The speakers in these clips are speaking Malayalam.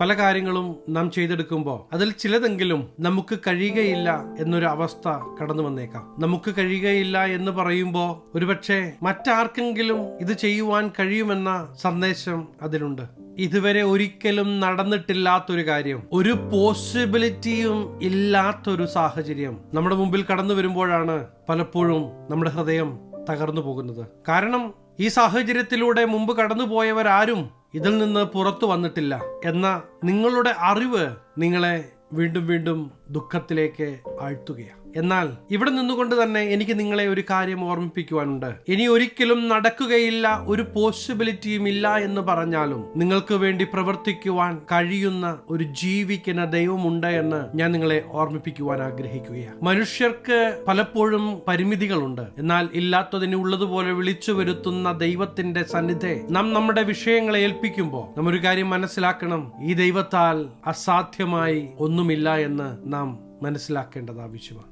പല കാര്യങ്ങളും നാം ചെയ്തെടുക്കുമ്പോൾ അതിൽ ചിലതെങ്കിലും നമുക്ക് കഴിയുകയില്ല എന്നൊരു അവസ്ഥ കടന്നു വന്നേക്കാം. നമുക്ക് കഴിയുകയില്ല എന്ന് പറയുമ്പോൾ ഒരുപക്ഷെ മറ്റാർക്കെങ്കിലും ഇത് ചെയ്യുവാൻ കഴിയുമെന്ന സന്ദേശം അതിലുണ്ട്. ഇതുവരെ ഒരിക്കലും നടന്നിട്ടില്ലാത്തൊരു കാര്യം ഒരു പോസിബിലിറ്റിയും ഇല്ലാത്തൊരു സാഹചര്യം നമ്മുടെ മുമ്പിൽ കടന്നു വരുമ്പോഴാണ് പലപ്പോഴും നമ്മുടെ ഹൃദയം തകർന്നു പോകുന്നത്. കാരണം ഈ സാഹചര്യത്തിലൂടെ മുമ്പ് കടന്നുപോയവരാരും ഇതിൽ നിന്ന് പുറത്തു വന്നിട്ടില്ല എന്ന നിങ്ങളുടെ അറിവ് നിങ്ങളെ വീണ്ടും വീണ്ടും ദുഃഖത്തിലേക്ക് ആഴ്ത്തുകയാണ്. എന്നാൽ ഇവിടെ നിന്നുകൊണ്ട് തന്നെ എനിക്ക് നിങ്ങളെ ഒരു കാര്യം ഓർമ്മിപ്പിക്കുവാനുണ്ട്. ഇനി ഒരിക്കലും നടക്കുകയില്ല ഒരു പോസിബിലിറ്റിയും ഇല്ല എന്ന് പറഞ്ഞാലും നിങ്ങൾക്ക് വേണ്ടി പ്രവർത്തിക്കുവാൻ കഴിയുന്ന ഒരു ജീവിക്കുന്ന ദൈവമുണ്ട് എന്ന് ഞാൻ നിങ്ങളെ ഓർമ്മിപ്പിക്കുവാൻ ആഗ്രഹിക്കുകയാണ്. മനുഷ്യർക്ക് പലപ്പോഴും പരിമിതികളുണ്ട്. എന്നാൽ ഇല്ലാത്തതിന് ഉള്ളതുപോലെ വിളിച്ചു വരുത്തുന്ന ദൈവത്തിന്റെ സന്നിധി നാം നമ്മുടെ വിഷയങ്ങളെ ഏൽപ്പിക്കുമ്പോൾ നാം ഒരു കാര്യം മനസ്സിലാക്കണം. ഈ ദൈവത്താൽ അസാധ്യമായി ഒന്നുമില്ല എന്ന് നാം മനസ്സിലാക്കേണ്ടത് ആവശ്യമാണ്.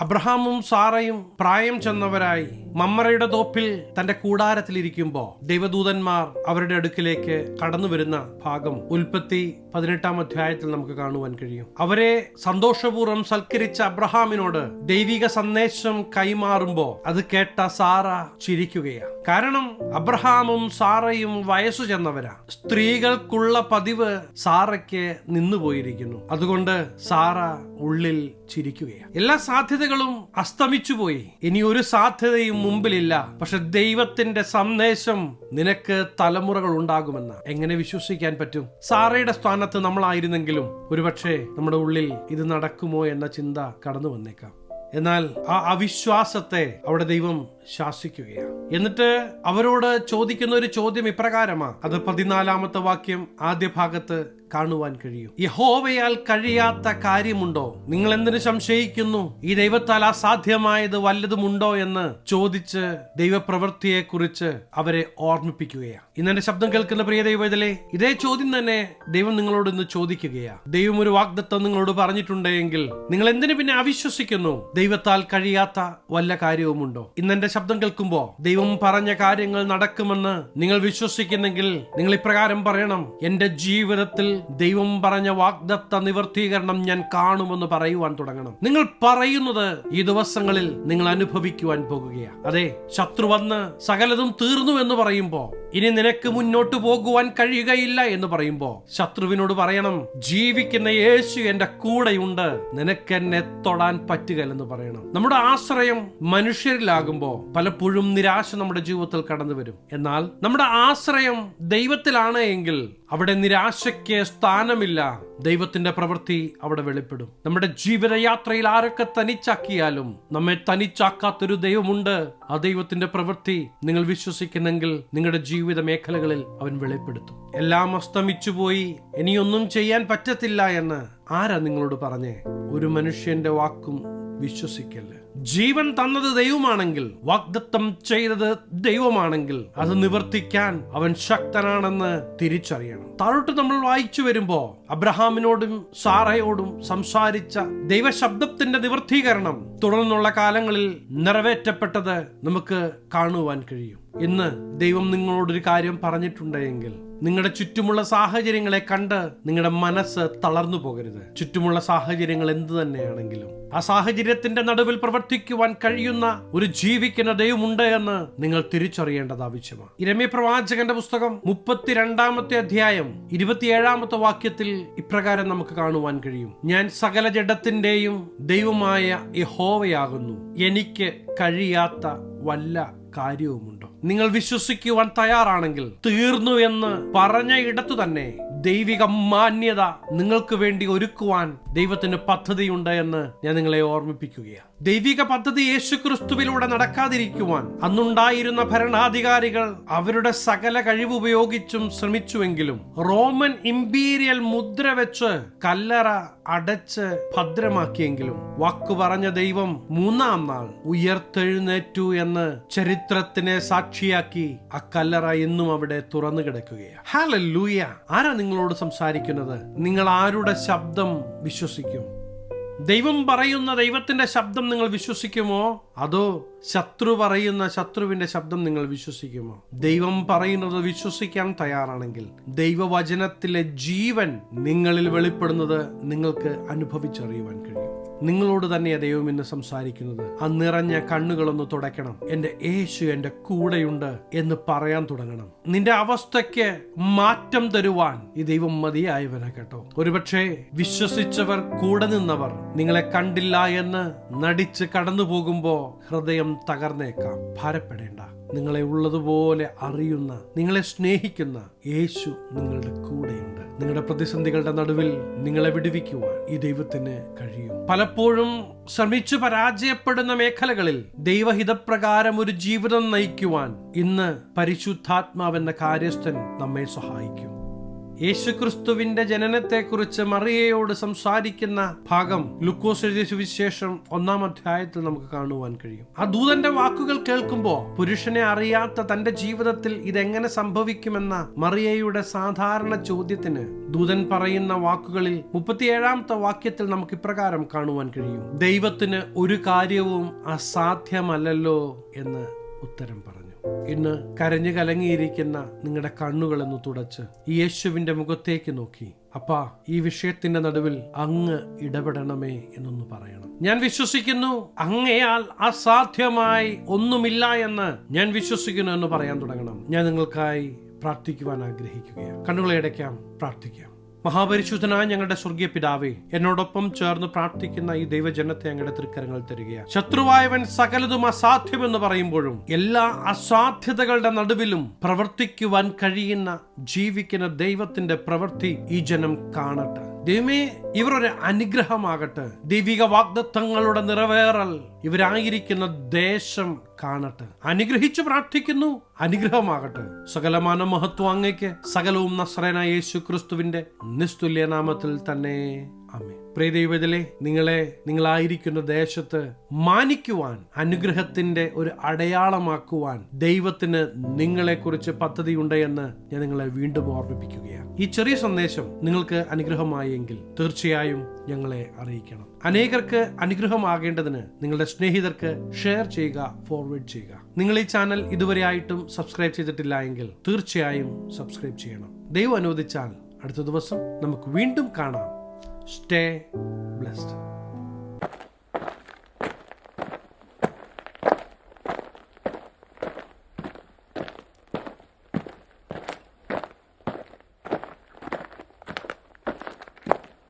അബ്രഹാമും സാറയും പ്രായം ചെന്നവരായി മമ്മറയുടെ തോപ്പിൽ തന്റെ കൂടാരത്തിലിരിക്കുമ്പോ ദൈവദൂതന്മാർ അവരുടെ അടുക്കിലേക്ക് കടന്നു വരുന്ന ഭാഗം ഉൽപ്പത്തി പതിനെട്ടാം അധ്യായത്തിൽ നമുക്ക് കാണുവാൻ കഴിയും. അവരെ സന്തോഷപൂർവം സൽക്കരിച്ച അബ്രഹാമിനോട് ദൈവിക സന്ദേശം കൈമാറുമ്പോ അത് കേട്ട സാറ ചിരിക്കുകയാണ് കാരണം അബ്രഹാമും സാറയും വയസ്സു ചെന്നവരാ. സ്ത്രീകൾക്കുള്ള പതിവ് സാറയ്ക്ക് നിന്നുപോയിരിക്കുന്നു. അതുകൊണ്ട് സാറ ഉള്ളിൽ ചിരിക്കുകയാണ് എല്ലാ സാധ്യതകളും അസ്തമിച്ചു പോയി ഇനി ഒരു സാധ്യതയും മുമ്പിലില്ല. പക്ഷെ ദൈവത്തിന്റെ സന്ദേശം നിനക്ക് തലമുറകൾ ഉണ്ടാകുമെന്ന് എങ്ങനെ വിശ്വസിക്കാൻ പറ്റും? സാറയുടെ സ്ഥാനത്ത് നമ്മളായിരുന്നെങ്കിലും ഒരുപക്ഷെ നമ്മുടെ ഉള്ളിൽ ഇത് നടക്കുമോ എന്ന ചിന്ത കടന്നു വന്നേക്കാം എന്നാൽ ആ അവിശ്വാസത്തെ അവിടെ ദൈവം ശാസിക്കുകയാണ്. എന്നിട്ട് അവരോട് ചോദിക്കുന്ന ഒരു ചോദ്യം ഇപ്രകാരമാണ് അത് പതിനാലാമത്തെ വാക്യം ആദ്യ ഭാഗത്ത് കാണുവാൻ കഴിയും. യഹോവയാൽ കഴിയാത്ത കാര്യമുണ്ടോ? നിങ്ങൾ എന്തിനു സംശയിക്കുന്നു? ഈ ദൈവത്താൽ അസാധ്യമായത് വല്ലതുമുണ്ടോ എന്ന് ചോദിച്ച് ദൈവപ്രവൃത്തിയെ കുറിച്ച് അവരെ ഓർമ്മിപ്പിക്കുകയാണ് ഇന്ന് ശബ്ദം കേൾക്കുന്ന പ്രിയ ദൈവത്തിലെ ഇതേ ചോദ്യം തന്നെ ദൈവം നിങ്ങളോട് ഇന്ന് ചോദിക്കുകയാണ് ദൈവം ഒരു വാഗ്ദത്തം നിങ്ങളോട് പറഞ്ഞിട്ടുണ്ടെങ്കിൽ നിങ്ങൾ എന്തിനു പിന്നെ അവിശ്വസിക്കുന്നു? ദൈവത്താൽ കഴിയാത്ത വല്ല കാര്യവുമുണ്ടോ? ഇന്ന് ശബ്ദം കേൾക്കുമ്പോ ദൈവം പറഞ്ഞ കാര്യങ്ങൾ നടക്കുമെന്ന് നിങ്ങൾ വിശ്വസിക്കുന്നെങ്കിൽ നിങ്ങൾ ഇപ്രകാരം പറയണം. എന്റെ ജീവിതത്തിൽ ദൈവം പറഞ്ഞ വാഗ്ദത്ത നിവർത്തീകരണം ഞാൻ കാണുമെന്ന് പറയുവാൻ തുടങ്ങണം. നിങ്ങൾ പറയുന്നത് ഈ ദിവസങ്ങളിൽ നിങ്ങൾ അനുഭവിക്കുവാൻ പോകുകയാണ് അതെ ശത്രു വന്ന് സകലതും തീർന്നു എന്ന് പറയുമ്പോ ഇനി നിനക്ക് മുന്നോട്ട് പോകുവാൻ കഴിയുകയില്ല എന്ന് പറയുമ്പോ ശത്രുവിനോട് പറയണം ജീവിക്കുന്ന യേശു എന്റെ കൂടെയുണ്ട് നിനക്ക് എന്നെ തൊടാൻ പറ്റുകയില്ലെന്ന് പറയണം. നമ്മുടെ ആശ്രയം മനുഷ്യരിലാകുമ്പോ പലപ്പോഴും നിരാശ നമ്മുടെ ജീവിതത്തിൽ കടന്നു വരും എന്നാൽ നമ്മുടെ ആശ്രയം ദൈവത്തിലാണ് എങ്കിൽ അവിടെ നിരാശയ്ക്ക് സ്ഥാനമില്ല. ദൈവത്തിന്റെ പ്രവൃത്തി അവിടെ വെളിപ്പെടും. നമ്മുടെ ജീവിതയാത്രയിൽ ആരൊക്കെ തനിച്ചാക്കിയാലും നമ്മെ തനിച്ചാക്കാത്തൊരു ദൈവമുണ്ട്. ആ ദൈവത്തിന്റെ പ്രവൃത്തി നിങ്ങൾ വിശ്വസിക്കുന്നെങ്കിൽ നിങ്ങളുടെ ജീവിത മേഖലകളിൽ അവൻ വെളിപ്പെടുത്തും. എല്ലാം അസ്തമിച്ചു പോയി ഇനിയൊന്നും ചെയ്യാൻ പറ്റത്തില്ല എന്ന് ആരാ നിങ്ങളോട് പറഞ്ഞേ? ഒരു മനുഷ്യന്റെ വാക്കും വിശ്വസിക്കല്ല്? ജീവൻ തന്നത് ദൈവമാണെങ്കിൽ വാഗ്ദത്തം ചെയ്തത് ദൈവമാണെങ്കിൽ അത് നിവർത്തിക്കാൻ അവൻ ശക്തനാണെന്ന് തിരിച്ചറിയണം. താഴോട്ട് നമ്മൾ വായിച്ചു വരുമ്പോ അബ്രഹാമിനോടും സാറയോടും സംസാരിച്ച ദൈവശബ്ദത്തിന്റെ നിവർത്തീകരണം തുടർന്നുള്ള കാലങ്ങളിൽ നിറവേറ്റപ്പെട്ടത് നമുക്ക് കാണുവാൻ കഴിയും. ഇന്ന് ദൈവം നിങ്ങളോടൊരു കാര്യം പറഞ്ഞിട്ടുണ്ടെങ്കിൽ നിങ്ങളുടെ ചുറ്റുമുള്ള സാഹചര്യങ്ങളെ കണ്ട് നിങ്ങളുടെ മനസ്സ് തളർന്നു പോകരുത്. ചുറ്റുമുള്ള സാഹചര്യങ്ങൾ എന്തു തന്നെയാണെങ്കിലും ആ സാഹചര്യത്തിന്റെ നടുവിൽ പ്രവർത്തിക്കുവാൻ കഴിയുന്ന ഒരു ജീവിക്കുന്ന ദൈവമുണ്ട് എന്ന് നിങ്ങൾ തിരിച്ചറിയേണ്ടത് ആവശ്യമാണ്. ഇരമ്യ പ്രവാചകന്റെ പുസ്തകം മുപ്പത്തിരണ്ടാമത്തെ അധ്യായം ഇരുപത്തിയേഴാമത്തെ വാക്യത്തിൽ ഇപ്രകാരം നമുക്ക് കാണുവാൻ കഴിയും. ഞാൻ സകല ജഡത്തിന്റെയും ദൈവമായ യഹോവയാകുന്നു. എനിക്ക് കഴിയാത്ത വല്ല കാര്യവുമുണ്ടോ? നിങ്ങൾ വിശ്വസിക്കുവാൻ തയ്യാറാണെങ്കിൽ തീർന്നു എന്ന് പറഞ്ഞ ഇടത്തു തന്നെ ദൈവിക മാന്യത നിങ്ങൾക്ക് വേണ്ടി ഒരുക്കുവാൻ ദൈവത്തിന് പദ്ധതിയുണ്ട് എന്ന് ഞാൻ നിങ്ങളെ ഓർമ്മിപ്പിക്കുകയാണ്. ദൈവിക പദ്ധതി യേശുക്രിസ്തുവിലൂടെ നടക്കാതിരിക്കുവാൻ അന്നുണ്ടായിരുന്ന ഭരണാധികാരികൾ അവരുടെ സകല കഴിവുപയോഗിച്ചും ശ്രമിച്ചുവെങ്കിലും റോമൻ ഇമ്പീരിയൽ മുദ്ര വെച്ച് കല്ലറ അടച്ച് ഭദ്രമാക്കിയെങ്കിലും വാക്കു പറഞ്ഞ ദൈവം മൂന്നാം നാൾ ഉയർത്തെഴുന്നേറ്റു എന്ന് ചരിത്രത്തിനെ സാക്ഷിയാക്കി ആ കല്ലറ ഇന്നും അവിടെ തുറന്നു കിടക്കുകയാണ്. ഹാലൂയ ആരാ നിങ്ങളോട് സംസാരിക്കുന്നത്? നിങ്ങൾ ആരുടെ ശബ്ദം വിശ്വസിക്കും? ദൈവം പറയുന്ന ദൈവത്തിന്റെ ശബ്ദം നിങ്ങൾ വിശ്വസിക്കുമോ? അതോ ശത്രു പറയുന്ന ശത്രുവിന്റെ ശബ്ദം നിങ്ങൾ വിശ്വസിക്കുമോ? ദൈവം പറയുന്നത് വിശ്വസിക്കാൻ തയ്യാറാണെങ്കിൽ ദൈവവചനത്തിലെ ജീവൻ നിങ്ങളിൽ വെളിപ്പെടുന്നത് നിങ്ങൾക്ക് അനുഭവിച്ചറിയുവാൻ കഴിയും. നിങ്ങളോട് തന്നെയാ ദൈവം ഇന്ന് സംസാരിക്കുന്നത്. ആ നിറഞ്ഞ കണ്ണുകളൊന്ന് തുടയ്ക്കണം. എന്റെ യേശു എന്റെ കൂടെയുണ്ട് എന്ന് പറയാൻ തുടങ്ങണം. നിന്റെ അവസ്ഥയ്ക്ക് മാറ്റം തരുവാൻ ഈ ദൈവം മതിയായവനെ കേട്ടോ. ഒരുപക്ഷെ വിശ്വസിച്ചവർ കൂടെ നിന്നവർ നിങ്ങളെ കണ്ടില്ല എന്ന് നടിച്ച് കടന്നു പോകുമ്പോൾ ഹൃദയം തകർന്നേക്കാം. ഭാരപ്പെടേണ്ട. നിങ്ങളെ ഉള്ളതുപോലെ അറിയുന്ന നിങ്ങളെ സ്നേഹിക്കുന്ന യേശു നിങ്ങളുടെ കൂടെയുണ്ട്. നിങ്ങളുടെ പ്രതിസന്ധികളുടെ നടുവിൽ നിങ്ങളെ വിടുവിക്കുവാൻ ഈ ദൈവത്തിന് കഴിയും. പലപ്പോഴും ശ്രമിച്ചു പരാജയപ്പെടുന്ന മേഖലകളിൽ ദൈവഹിതപ്രകാരം ഒരു ജീവിതം നയിക്കുവാൻ ഇന്ന് പരിശുദ്ധാത്മാവെന്ന കാര്യസ്ഥൻ നമ്മെ സഹായിക്കും. യേശുക്രിസ്തുവിന്റെ ജനനത്തെക്കുറിച്ച് മറിയയോട് സംസാരിക്കുന്ന ഭാഗം ലുക്കോസ് എഴുതിയ സുവിശേഷം ഒന്നാം അധ്യായത്തിൽ നമുക്ക് കാണുവാൻ കഴിയും. ആ ദൂതന്റെ വാക്കുകൾ കേൾക്കുമ്പോൾ പുരുഷനെ അറിയാത്ത തന്റെ ജീവിതത്തിൽ ഇതെങ്ങനെ സംഭവിക്കുമെന്ന മറിയയുടെ സാധാരണ ചോദ്യത്തിന് ദൂതൻ പറയുന്ന വാക്കുകളിൽ മുപ്പത്തിയേഴാമത്തെ വാക്യത്തിൽ നമുക്ക് ഇപ്രകാരം കാണുവാൻ കഴിയും. ദൈവത്തിന് ഒരു കാര്യവും അസാധ്യമല്ലല്ലോ എന്ന് ഉത്തരം പറഞ്ഞു ഇന്ന് കരഞ്ഞു കലങ്ങിയിരിക്കുന്ന നിങ്ങളുടെ കണ്ണുകളെന്ന് തുടച്ച് യേശുവിന്റെ മുഖത്തേക്ക് നോക്കി. അപ്പാ ഈ വിഷയത്തിന്റെ നടുവിൽ അങ്ങ് ഇടപെടണമേ എന്നൊന്ന് പറയണം. ഞാൻ വിശ്വസിക്കുന്നു അങ്ങയാൽ അസാധ്യമായി ഒന്നുമില്ല എന്ന് ഞാൻ വിശ്വസിക്കുന്നു എന്ന് പറയാൻ തുടങ്ങണം. ഞാൻ നിങ്ങൾക്കായി പ്രാർത്ഥിക്കുവാൻ ആഗ്രഹിക്കുകയാണ്. കണ്ണുകളെ അടയ്ക്കാം പ്രാർത്ഥിക്കാം. മഹാപരിശുദ്ധനായ ഞങ്ങളുടെ സ്വർഗീയ പിതാവേ എന്നോടൊപ്പം ചേർന്ന് പ്രാർത്ഥിക്കുന്ന ഈ ദൈവജനത്തെ ഞങ്ങളുടെ തൃക്കരങ്ങൾ തരികയാണ്. ശത്രുവായവൻ സകലതും അസാധ്യമെന്ന് പറയുമ്പോഴും എല്ലാ അസാധ്യതകളുടെ നടുവിലും പ്രവർത്തിക്കുവാൻ കഴിയുന്ന ജീവിക്കുന്ന ദൈവത്തിന്റെ പ്രവൃത്തി ഈ ജനം കാണട്ടെ. ദൈവമേ ഇവർ ഒരു അനുഗ്രഹമാകട്ടെ. ദൈവിക വാഗ്ദത്തങ്ങളുടെ നിറവേറൽ ഇവരായിരിക്കുന്ന ദേശം കാണട്ടെ. അനുഗ്രഹിച്ചു പ്രാർത്ഥിക്കുന്നു. അനുഗ്രഹമാകട്ടെ. സകലമാന മഹത്വം അങ്ങയ്ക്ക് സകലവും നസ്രേന യേശു ക്രിസ്തുവിന്റെ നിസ്തുല്യനാമത്തിൽ തന്നെ. അമ്മേ പ്രിയ നിങ്ങളെ നിങ്ങളായിരിക്കുന്ന ദേശത്ത് മാനിക്കുവാൻ അനുഗ്രഹത്തിന്റെ ഒരു അടയാളമാക്കുവാൻ ദൈവത്തിന് നിങ്ങളെക്കുറിച്ച് പദ്ധതിയുണ്ട് എന്ന് ഞാൻ നിങ്ങളെ വീണ്ടും ഓർമ്മിപ്പിക്കുകയാണ്. ഈ ചെറിയ സന്ദേശം നിങ്ങൾക്ക് അനുഗ്രഹമായെങ്കിൽ തീർച്ചയായും ഞങ്ങളെ അറിയിക്കണം. അനേകർക്ക് അനുഗ്രഹമാകേണ്ടതിന് നിങ്ങളുടെ സ്നേഹിതർക്ക് ഷെയർ ചെയ്യുക ഫോർവേഡ് ചെയ്യുക. നിങ്ങൾ ഈ ചാനൽ ഇതുവരെ ആയിട്ടും സബ്സ്ക്രൈബ് ചെയ്തിട്ടില്ല എങ്കിൽ തീർച്ചയായും സബ്സ്ക്രൈബ് ചെയ്യണം. ദൈവം അനുവദിച്ചാൽ അടുത്ത ദിവസം നമുക്ക് വീണ്ടും കാണാം. Stay blessed.